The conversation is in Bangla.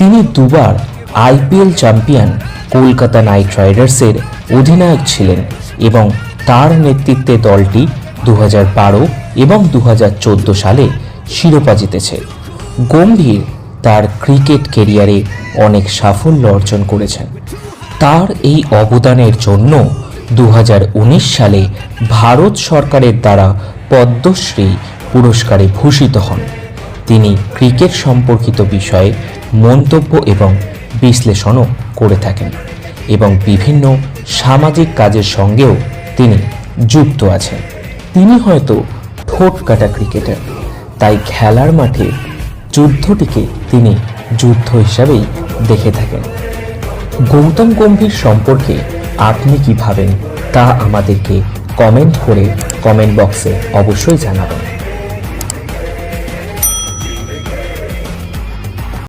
তিনি দুবার আইপিএল চ্যাম্পিয়ন কলকাতা নাইট রাইডার্সের অধিনায়ক ছিলেন এবং তার নেতৃত্বে দলটি দু বারো এবং দু হাজার চোদ্দ সালে শিরোপা জিতেছে। গম্ভীর তার ক্রিকেট কেরিয়ারে অনেক সাফল্য অর্জন করেছেন। তার এই অবদানের জন্য দু হাজার উনিশ সালে ভারত সরকারের দ্বারা পদ্মশ্রী পুরস্কারে ভূষিত হন। তিনি ক্রিকেট সম্পর্কিত বিষয়ে মন্তব্য এবং বিশ্লেষণও করে থাকেন এবং বিভিন্ন সামাজিক কাজের সঙ্গেও তিনি যুক্ত আছেন। তিনি হয়তো ঠোঁট কাটা ক্রিকেটার, তাই খেলার মাঠে যুদ্ধটিকে তিনি যুদ্ধ হিসাবেই দেখে থাকেন। গৌতম গম্ভীর সম্পর্কে আপনি কি ভাবেন তা আমাদেরকে কমেন্ট করে কমেন্ট বক্সে অবশ্যই জানাবেন।